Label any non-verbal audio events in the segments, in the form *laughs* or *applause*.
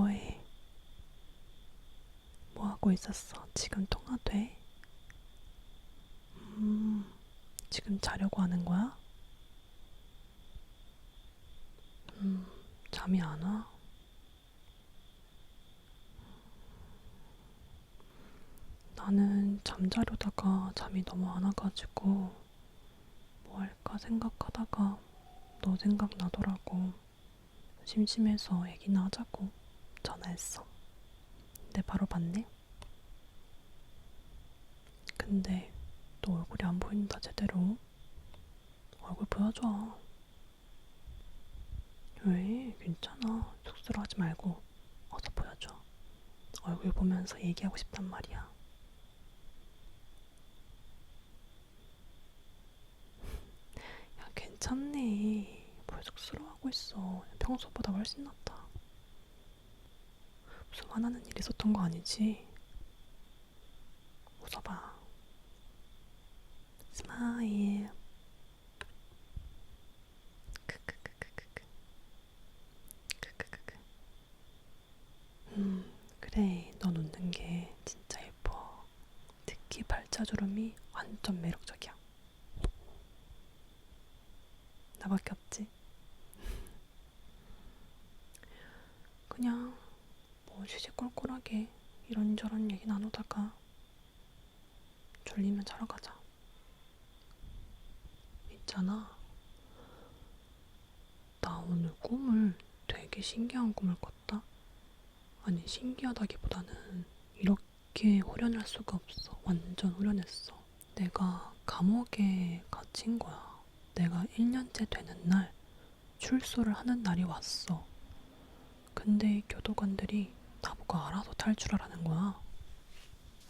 뭐해? 뭐 하고 있었어? 지금 통화 돼? 음, 지금 자려고 하는 거야? 음, 잠이 안 와? 나는 잠자려다가 잠이 너무 안 와가지고 뭐 할까 생각하다가 너 생각나더라고. 심심해서 얘기나 하자고 전화했어. 근데 바로 봤네? 근데 너 얼굴이 안 보인다 제대로. 얼굴 보여줘. 왜? 괜찮아. 쑥스러워하지 말고 어서 보여줘. 얼굴 보면서 얘기하고 싶단 말이야. *laughs* 야, 괜찮네. 뭘 쑥스러워하고 있어. 평소보다 훨씬 낫다. 무슨 화나는 일 있었던 거 아니지? 웃어봐. 스마일. 크크크크크크. 크크크크. 음, 그래. 넌 웃는 게 진짜 예뻐. 특히 발자주름이 완전 매력적이야. 나밖에 없지. 그냥 뭐 시시콜콜하게 이런저런 얘기 나누다가 졸리면 자러 가자. 있잖아. 나 오늘 꿈을 되게 신기한 꿈을 꿨다. 아니 신기하다기보다는 이렇게 후련할 수가 없어. 완전 후련했어. 내가 감옥에 갇힌 거야. 내가 1년째 되는 날 출소를 하는 날이 왔어. 근데 교도관들이 나보고 알아서 탈출하라는 거야.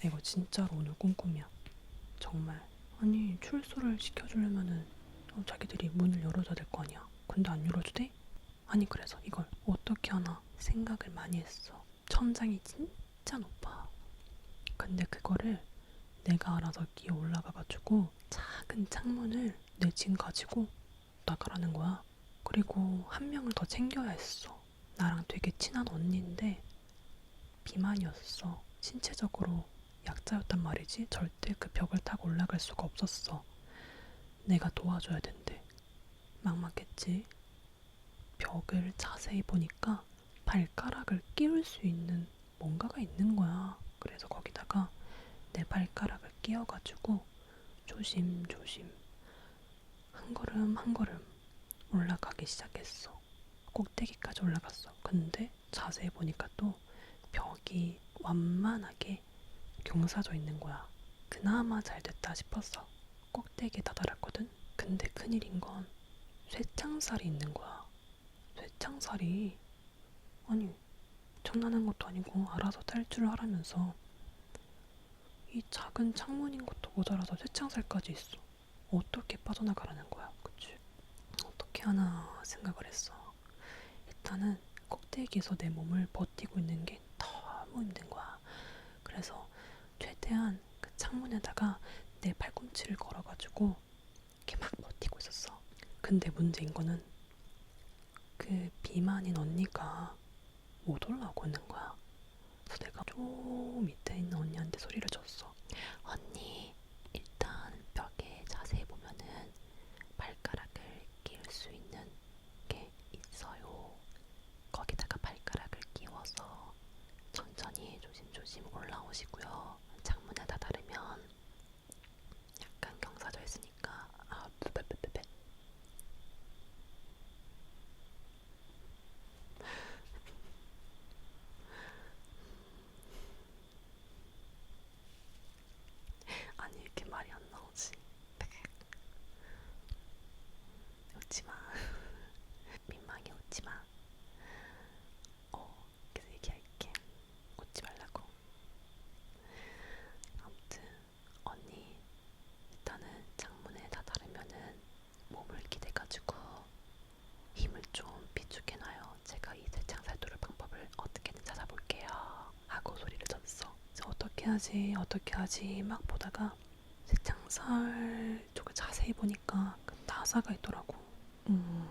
이거 진짜로 오늘 꿈꿈이야. 정말. 아니 출소를 시켜주려면은 어, 자기들이 문을 열어줘야 될 거 아니야. 근데 안 열어주대? 아니 그래서 이걸 어떻게 하나 생각을 많이 했어. 천장이 진짜 높아. 근데 그거를 내가 알아서 기어 올라가가지고 작은 창문을 내 짐 가지고 나가라는 거야. 그리고 한 명을 더 챙겨야 했어. 나랑 되게 친한 언니인데 비만이었어. 신체적으로 약자였단 말이지. 절대 그 벽을 타고 올라갈 수가 없었어. 내가 도와줘야 된대. 막막했지. 벽을 자세히 보니까 발가락을 끼울 수 있는 뭔가가 있는 거야. 그래서 거기다가 내 발가락을 끼워가지고 조심조심 한 걸음 한 걸음 올라가기 시작했어. 꼭대기까지 올라갔어. 근데 자세히 보니까 또 벽이 완만하게 경사져 있는 거야. 그나마 잘 됐다 싶었어. 꼭대기에 다다랐거든? 근데 큰일인 건 쇠창살이 있는 거야. 쇠창살이 아니 장난한 것도 아니고 알아서 탈출을 하라면서 이 작은 창문인 것도 모자라서 쇠창살까지 있어. 어떻게 빠져나가라는 거야, 그치? 어떻게 하나 생각을 했어. 일단은 꼭대기에서 내 몸을 버티고 있는 게 너무 힘든 거야. 그래서 최대한 그 창문에다가 내 팔꿈치를 걸어가지고 이렇게 막 버티고 있었어. 근데 문제인 거는 그 비만인 언니가 못 올라오고 있는 거야. 그래서 내가 저 밑에 있는 언니한테 소리를 줬어. 언니, 일단 벽에 자세히 보면은 발가락을 끼울 수 있는 게 있어요. 거기다가 발가락을 끼워서 천천히 조심조심 올라오시고요. 창문에 다다르면 약간 경사져 있으니까 아, 빼빼빼빼. 아니 이렇게 말이 안 나오지. 웃지 마. 민망해 웃지 마. 어, 계속 얘기할게. 웃지 말라고. 아무튼 언니 일단은 창문에 다다르면은 몸을 기대가지고 힘을 좀 비축해놔요. 제가 이 세창살 뚫을 방법을 어떻게든 찾아볼게요. 하고 소리를 쳤어. 그래서 어떻게 하지, 어떻게 하지 막 보다가 세창살 쪽을 자세히 보니까 그 나사가 있더라고. 음,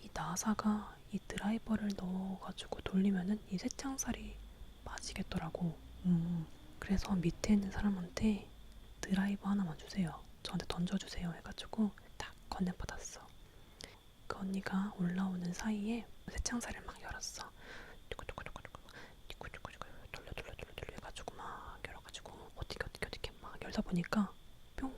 이 나사가 이 드라이버를 넣어가지고 돌리면은 이 새창살이 빠지겠더라고. 음. 그래서 밑에 있는 사람한테 드라이버 하나만 주세요. 저한테 던져주세요. 해가지고 딱 건네받았어. 그 언니가 올라오는 사이에 새창살을 막 열었어. 뚜구뚜구뚜구뚜구, 뚜구뚜구뚜구, 돌려 돌려 돌려 돌려 해가지고 막 열어가지고 어떻게 어떻게 어떻게 막 열다 보니까 뿅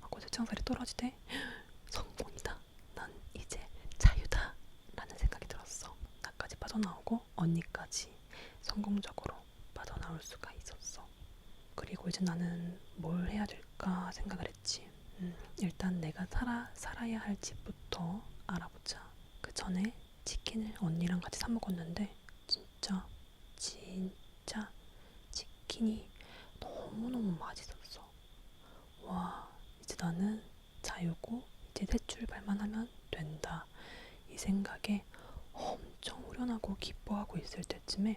하고 새창살이 떨어지대. *gasps* 성공이다. 난 이제 자유다. 라는 생각이 들었어. 나까지 빠져나오고 언니까지 성공적으로 빠져나올 수가 있었어. 그리고 이제 나는 뭘 해야 될까 생각을 했지. 음, 일단 내가 살아, 살아야 할 집부터 알아보자. 그 전에 치킨을 언니랑 같이 사 먹었는데 진짜 진짜 치킨이 너무너무 맛있었어. 와 이제 나는 자유고 이제 새 출발만 하면 된다. 이 생각에 엄청 후련하고 기뻐하고 있을 때쯤에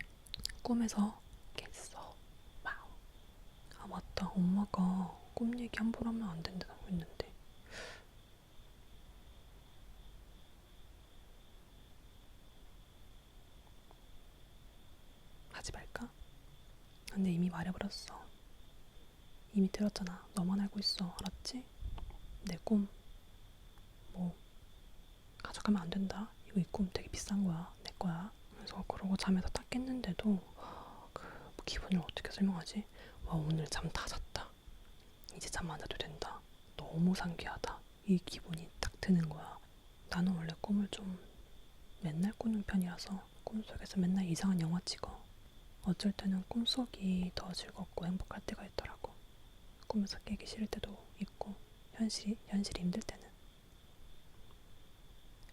꿈에서 깼어. 와우. 아 맞다. 엄마가 꿈 얘기 함부로 하면 안 된다고 했는데. 하지 말까? 근데 이미 말해버렸어. 이미 들었잖아. 너만 알고 있어. 알았지? 내 꿈. 뭐 가져가면 안 된다. 이거 이 꿈 되게 비싼 거야. 내 거야. 그래서 그러고 잠에서 딱 깼는데도 그 기분을 어떻게 설명하지? 와 오늘 잠 다 잤다. 이제 잠 안 자도 된다. 너무 상쾌하다. 이 기분이 딱 드는 거야. 나는 원래 꿈을 좀 맨날 꾸는 편이라서 꿈속에서 맨날 이상한 영화 찍어. 어쩔 때는 꿈속이 더 즐겁고 행복할 때가 있더라고. 꿈에서 깨기 싫을 때도 있고 현실이 현실이 힘들 때는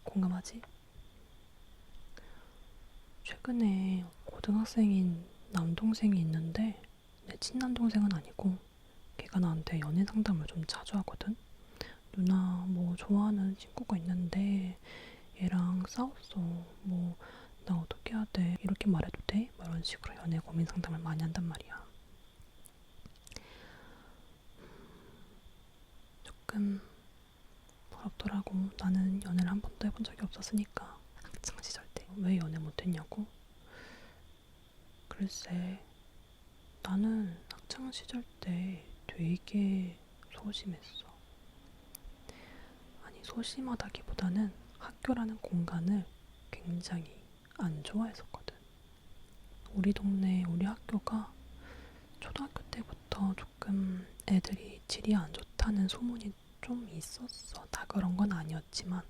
공감하지? 최근에 고등학생인 남동생이 있는데 내 친남동생은 아니고 걔가 나한테 연애 상담을 좀 자주 하거든. 누나 뭐 좋아하는 친구가 있는데 얘랑 싸웠어. 뭐 나 어떻게 해야 돼? 이렇게 말해도 돼? 뭐 이런 식으로 연애 고민 상담을 많이 한단 말이야. 조금 부럽더라고. 나는 연애를 한 번도 해본 적이 없었으니까. 학창 시절 때 왜 연애 못했냐고? 글쎄, 나는 학창 시절 때 되게 소심했어. 아니 소심하다기보다는 학교라는 공간을 굉장히 안 좋아했었거든. 우리 동네 우리 학교가 초등학교 때부터 조금 애들이 질이 안 좋다 는 소문이 좀 있었어. 다 그런 건 아니었지만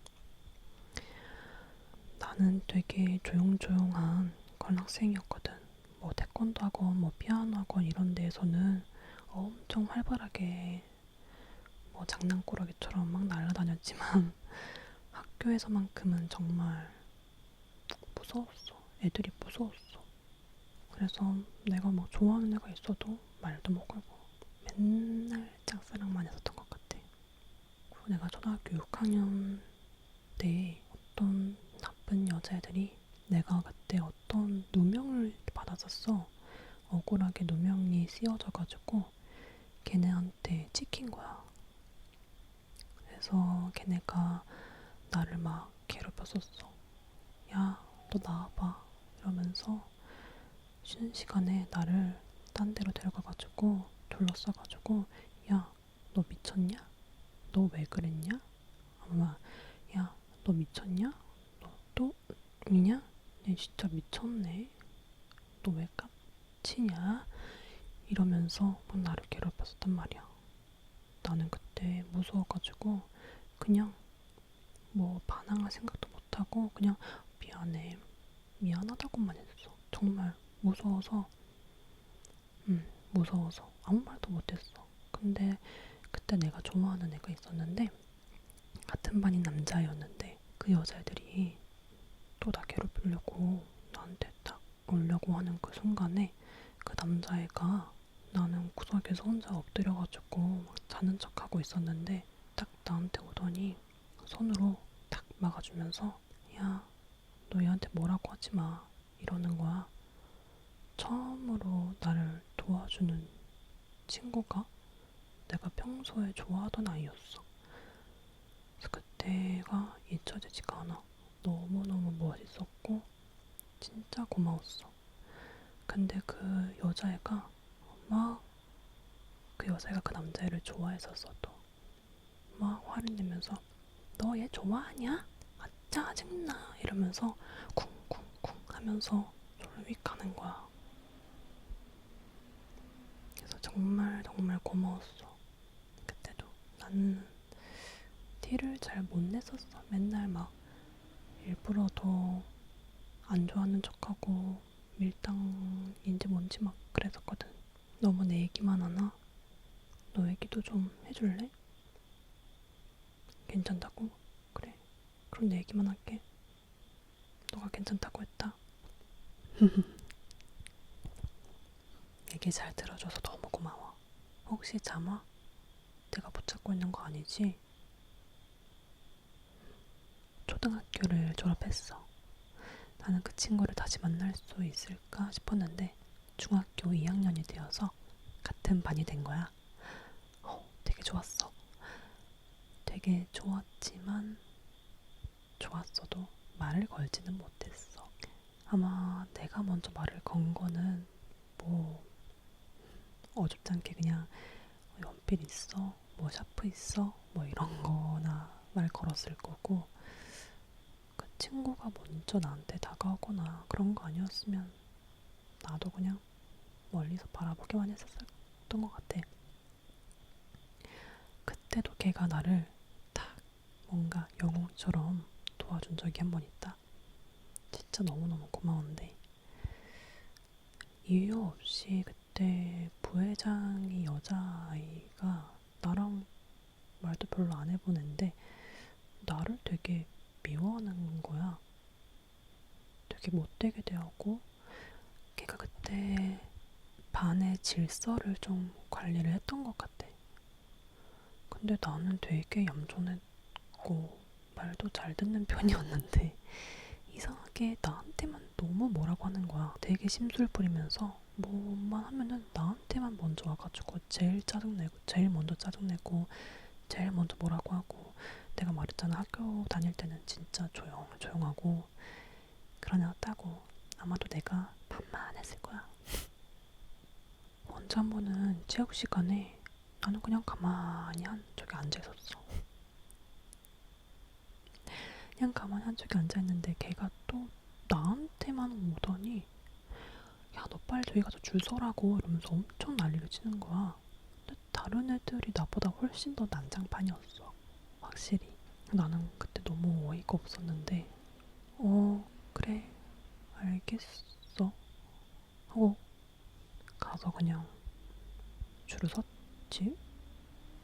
나는 되게 조용조용한 그런 학생이었거든. 뭐 태권도 학원, 뭐 피아노 학원 이런 데에서는 엄청 활발하게 뭐 장난꾸러기처럼 막 날아다녔지만 *laughs* 학교에서만큼은 정말 무서웠어. 애들이 무서웠어. 그래서 내가 뭐 좋아하는 애가 있어도 말도 못 걸고 맨날 짝사랑만 했었던 것 같아. 그리고 내가 초등학교 6학년 때 어떤 나쁜 여자애들이 내가 그때 어떤 누명을 받았었어. 억울하게 누명이 씌워져가지고 걔네한테 찍힌 거야. 그래서 걔네가 나를 막 괴롭혔었어. 야, 너 나와봐. 이러면서 쉬는 시간에 나를 딴 데로 데려가가지고 둘러싸가지고 야, 너 미쳤냐? 너 왜 그랬냐? 아마 야, 너 미쳤냐? 너또 있냐? 얘 진짜 미쳤네. 너 왜 깝치냐? 이러면서 막 나를 괴롭혔었단 말이야. 나는 그때 무서워가지고 그냥 뭐 반항할 생각도 못하고 그냥 미안해. 미안하다고만 했어. 정말 무서워서 음, 무서워서 아무 말도 못했어. 근데 그때 내가 좋아하는 애가 있었는데 같은 반인 남자였는데 그 여자애들이 또 나 괴롭히려고 나한테 딱 오려고 하는 그 순간에 그 남자애가 나는 구석에서 혼자 엎드려가지고 막 자는 척하고 있었는데 딱 나한테 오더니 손으로 딱 막아주면서 야, 너 얘한테 뭐라고 하지 마. 이러는 거야. 처음으로 나를 도와주는 친구가 내가 평소에 좋아하던 아이였어. 그때가 잊혀지지가 않아. 너무너무 멋있었고 진짜 고마웠어. 근데 그 여자애가 막 그 여자애가 그 남자애를 좋아했었어도 막 화를 내면서 너 얘 좋아하냐? 아 짜증나 이러면서 쿵쿵쿵 하면서 졸vik하는 거야. 그래서 정말 정말 고마웠어. 그때도 나는 티를 잘 못 냈었어. 맨날 막 일부러 더 안 좋아하는 척하고 밀당인지 뭔지 막 그랬었거든. 너무 내 얘기만 하나? 너 얘기도 좀 해줄래? 괜찮다고? 그래. 그럼 내 얘기만 할게. 너가 괜찮다고 했다. *laughs* 얘기 잘 들어줘서 너무 고마워. 혹시 잠아? 내가 붙잡고 있는 거 아니지? 초등학교를 졸업했어. 나는 그 친구를 다시 만날 수 있을까 싶었는데 중학교 2학년이 되어서 같은 반이 된 거야. 어, 되게 좋았어. 되게 좋았지만 좋았어도 말을 걸지는 못했어. 아마 내가 먼저 말을 건 거는 뭐 어줍잖게 그냥 연필 있어, 뭐 샤프 있어, 뭐 이런 거나 말 걸었을 거고 그 친구가 먼저 나한테 다가오거나 그런 거 아니었으면 나도 그냥 멀리서 바라보기만 했었던 것 같아. 그때도 걔가 나를 딱 뭔가 영웅처럼 도와준 적이 한 번 있다. 진짜 너무너무 고마운데 이유 없이 그 때 부회장이 여자아이가 나랑 말도 별로 안 해본 앤데 나를 되게 미워하는 거야. 되게 못되게 대하고 걔가 그때 반의 질서를 좀 관리를 했던 것 같아. 근데 나는 되게 얌전했고 말도 잘 듣는 편이었는데 *laughs* 이상하게 나한테만 너무 뭐라고 하는 거야. 되게 심술 부리면서 뭐만 하면은 나한테만 먼저 와가지고 제일 짜증내고 제일 먼저 짜증내고 제일 먼저 뭐라고 하고 내가 말했잖아 학교 다닐 때는 진짜 조용 조용하고 그런 애였다고 아마도 내가 반만 했을 거야. 언제 한 번은 체육 시간에 나는 그냥 가만히 한 저기 앉아 있었어. 그냥 가만히 한 저기 앉아 있는데 걔가 또 나한테만 오더니 야너 빨리 저기 가서 줄 서라고 이러면서 엄청 난리를 치는 거야. 근데 다른 애들이 나보다 훨씬 더 난장판이었어. 확실히. 나는 그때 너무 어이가 없었는데 어 그래 알겠어 하고 가서 그냥 줄을 섰지.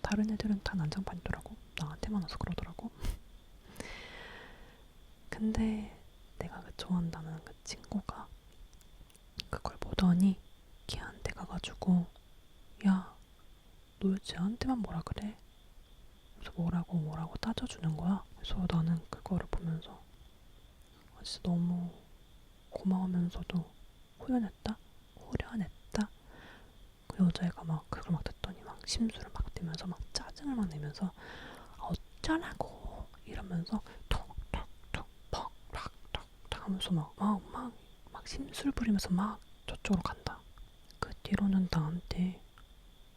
다른 애들은 다 난장판이더라고. 나한테만 와서 그러더라고. *laughs* 근데 내가 그 좋아한다는 그 친구가 보더니 걔한테 가가지고 야, 너 왜 쟤한테만 뭐라 그래? 그래서 뭐라고 뭐라고 따져주는 거야. 그래서 나는 그거를 보면서 아, 진짜 너무 고마우면서도 후련했다? 후련했다? 그 여자애가 막 그걸 막 듣더니 막 심술을 막 내면서 막 짜증을 막 내면서 아, 어쩌라고 이러면서 톡톡톡 퍽락톡톡 하면서 막막 막 막 심술 부리면서 막 저쪽으로 간다. 그 뒤로는 나한테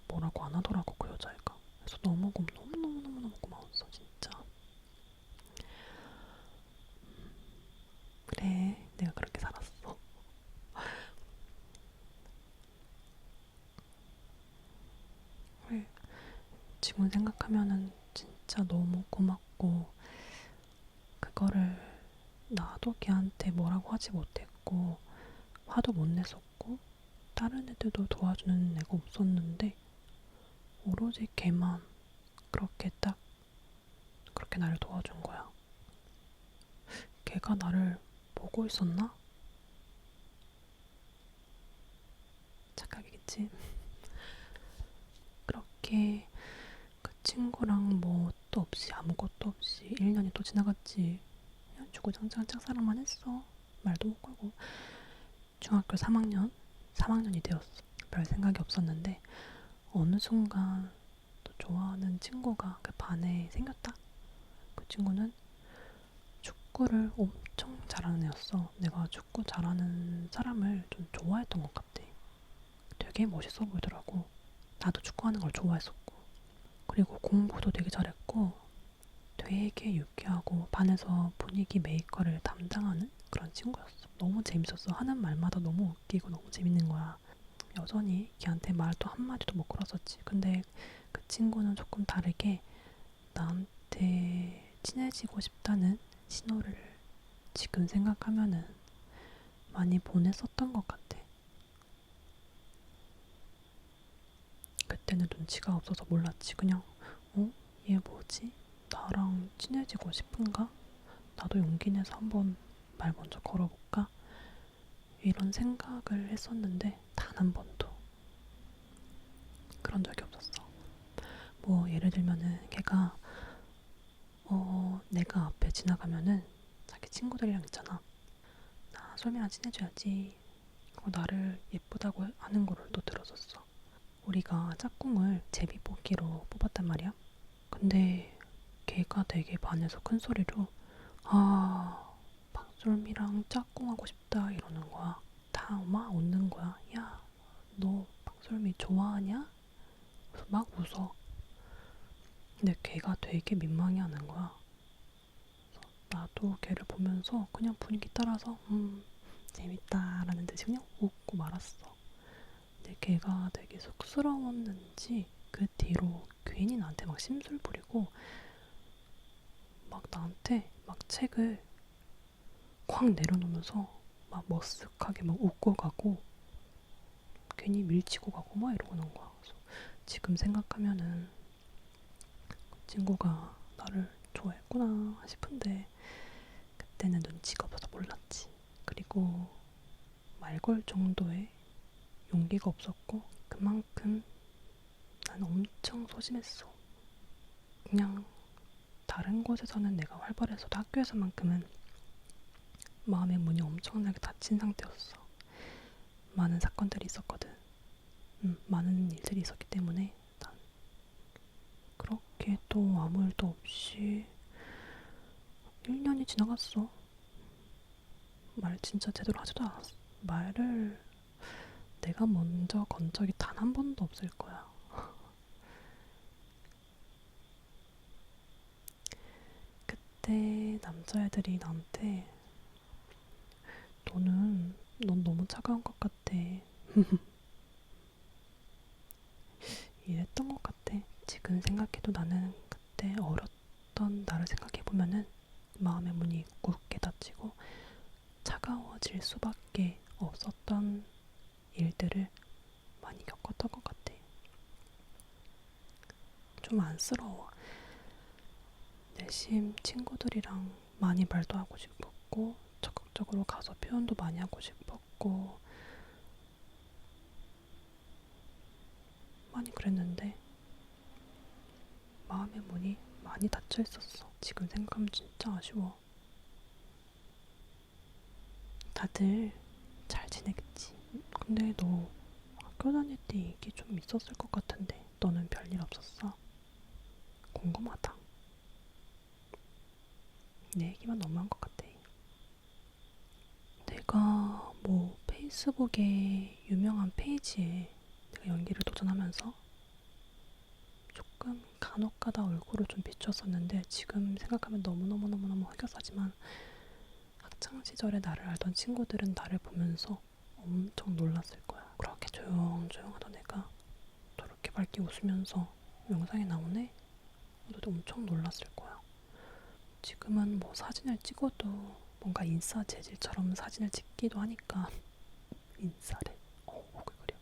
뭐라고 안 하더라고 그 여자애가. 그래서 너무 고 너무 너무 너무 너무 고마웠어 진짜. 그래 내가 그렇게 살았어. *laughs* 왜 지금 생각하면은 진짜 너무 고맙고 그거를 나도 걔한테 뭐라고 하지 못했고 화도 못 냈었고 애들도 도와주는 애가 없었는데 오로지 걔만 그렇게 딱 그렇게 나를 도와준 거야. 걔가 나를 보고 있었나? 착각이겠지. *laughs* 그렇게 그 친구랑 뭐또 없이 아무것도 없이 1년이 또 지나갔지. 그냥 주구장창 짝사랑만 했어. 말도 못 걸고. 중학교 3학년? 3학년이 되었어. 별 생각이 없었는데 어느 순간 또 좋아하는 친구가 그 반에 생겼다. 그 친구는 축구를 엄청 잘하는 애였어. 내가 축구 잘하는 사람을 좀 좋아했던 것 같아. 되게 멋있어 보이더라고. 나도 축구하는 걸 좋아했었고. 그리고 공부도 되게 잘했고, 되게 유쾌하고 반에서 분위기 메이커를 담당하는 그런 친구였어. 너무 재밌었어. 하는 말마다 너무 웃기고 너무 재밌는 거야. 여전히 걔한테 말도 한마디도 못 걸었었지. 근데 그 친구는 조금 다르게 나한테 친해지고 싶다는 신호를 지금 생각하면은 많이 보냈었던 것 같아. 그때는 눈치가 없어서 몰랐지. 그냥, 어? 얘 뭐지? 나랑 친해지고 싶은가? 나도 용기 내서 한번 말 먼저 걸어볼까? 이런 생각을 했었는데 단 한 번도 그런 적이 없었어. 뭐 예를 들면은 걔가 어 내가 앞에 지나가면은 자기 친구들이랑 있잖아. 나 솔미랑 친해져야지. 어, 나를 예쁘다고 하는 거를 또 들었었어. 우리가 짝꿍을 제비 뽑기로 뽑았단 말이야. 근데 걔가 되게 반해서 큰 소리로 아 박솔미랑 짝꿍하고 싶다 이러는 거야. 다 막 웃는 거야. 야, 너 박솔미 좋아하냐? 그래서 막 웃어. 근데 걔가 되게 민망해 하는 거야. 그래서 나도 걔를 보면서 그냥 분위기 따라서 음 재밌다라는 듯이 그냥 웃고 말았어. 근데 걔가 되게 쑥스러웠는지 그 뒤로 괜히 나한테 막 심술 부리고 막 나한테 막 책을 콱 내려놓으면서 막 머쓱하게 막 웃고 가고 괜히 밀치고 가고 막 이러는 거야. 그래서 지금 생각하면은 그 친구가 나를 좋아했구나 싶은데 그때는 눈치가 없어서 몰랐지. 그리고 말 걸 정도의 용기가 없었고 그만큼 난 엄청 소심했어. 그냥 다른 곳에서는 내가 활발해서도 학교에서만큼은 마음의 문이 엄청나게 닫힌 상태였어. 많은 사건들이 있었거든. 음, 많은 일들이 있었기 때문에 난 그렇게 또 아무 일도 없이 1년이 지나갔어. 말 진짜 제대로 하지도 않았어. 말을 내가 먼저 건 적이 단 한 번도 없을 거야. *laughs* 그때 남자애들이 나한테 너는 넌 너무 차가운 것 같아. *laughs* 이랬던 것 같아. 지금 생각해도 나는 그때 어렸던 나를 생각해보면은 마음의 문이 굳게 닫히고 차가워질 수밖에 없었던 일들을 많이 겪었던 것 같아. 좀 안쓰러워. 내심 친구들이랑 많이 말도 하고 싶었고 적극적으로 가서 표현도 많이 하고 싶었고 많이 그랬는데 마음의 문이 많이 닫혀 있었어. 지금 생각하면 진짜 아쉬워. 다들 잘 지내겠지. 근데 너 학교 다닐 때 인기 좀 있었을 것 같은데 너는 별일 없었어? 궁금하다. 내 얘기만 너무 한 것 같아. 내가 뭐 페이스북에 유명한 페이지에 내가 연기를 도전하면서 조금 간혹가다 얼굴을 좀 비췄었는데 지금 생각하면 너무너무너무너무 흑역사지만 학창 시절에 나를 알던 친구들은 나를 보면서 엄청 놀랐을 거야. 그렇게 조용조용하던 애가 저렇게 밝게 웃으면서 영상에 나오네? 너도 엄청 놀랐을 거야. 지금은 뭐 사진을 찍어도 뭔가 인싸 재질처럼 사진을 찍기도 하니까 인싸래. 어, 오글거려.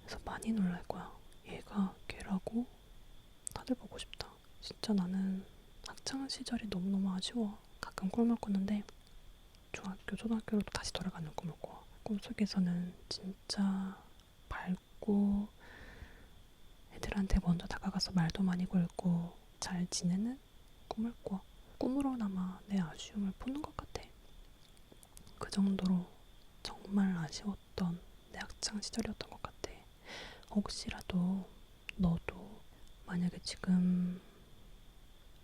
그래서 많이 놀랄 거야. 얘가 걔라고? 다들 보고 싶다. 진짜 나는 학창 시절이 너무너무 아쉬워. 가끔 꿈을 꾸는데 중학교, 초등학교로 다시 돌아가는 꿈을 꿔. 꿈속에서는 진짜 밝고 애들한테 먼저 다가가서 말도 많이 걸고 잘 지내는 꿈을 꿔. 꿈으로나마 내 아쉬움을 푸는 것 같아. 그 정도로 정말 아쉬웠던 내 학창 시절이었던 것 같아. 혹시라도 너도 만약에 지금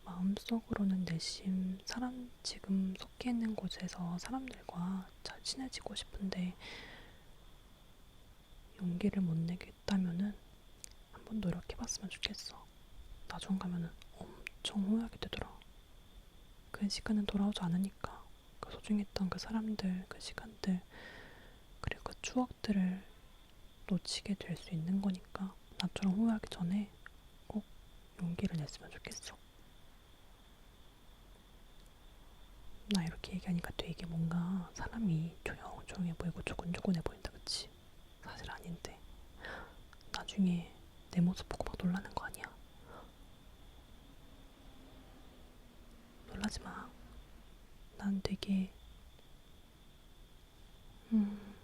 마음속으로는 내심 사람 지금 속해 있는 곳에서 사람들과 잘 친해지고 싶은데 용기를 못 내겠다면은 한번 노력해봤으면 좋겠어. 나중 가면은 엄청 후회하게 되더라. 그 시간은 돌아오지 않으니까 그 소중했던 그 사람들, 그 시간들 그리고 그 추억들을 놓치게 될 수 있는 거니까 나처럼 후회하기 전에 꼭 용기를 냈으면 좋겠어. 나 이렇게 얘기하니까 되게 뭔가 사람이 조용조용해 보이고 조곤조곤해 보인다, 그치? 사실 아닌데. 나중에 내 모습 보고 막 놀라는 거 아니야? 놀라지 마. 난 되게, 음,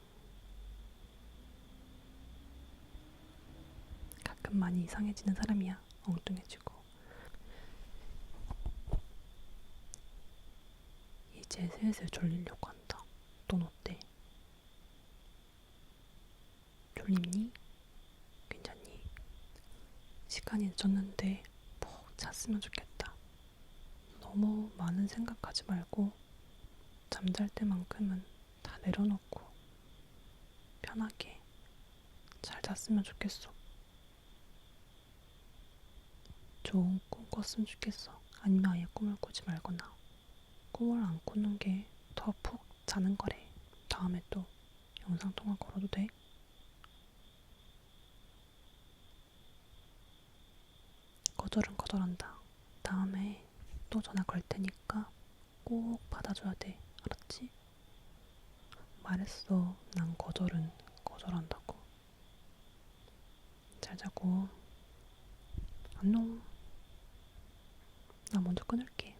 가끔 많이 이상해지는 사람이야. 엉뚱해지고. 이제 슬슬 졸리려고 한다. 넌 어때? 졸립니? 괜찮니? 시간이 늦었는데 푹 잤으면 좋겠다. 너무 많은 생각하지 말고 잠잘 때만큼은 다 내려놓고 편하게 잘 잤으면 좋겠어. 좋은 꿈 꿨으면 좋겠어. 아니면 아예 꿈을 꾸지 말거나. 꿈을 안 꾸는 게 더 푹 자는 거래. 다음에 또 영상 통화 걸어도 돼? 거절은 거절한다. 다음에 또 전화 걸 테니까 꼭 받아줘야 돼. 알았지? 말했어. 난 거절은 거절한다고. 잘 자고. 안녕. 나 먼저 끊을게.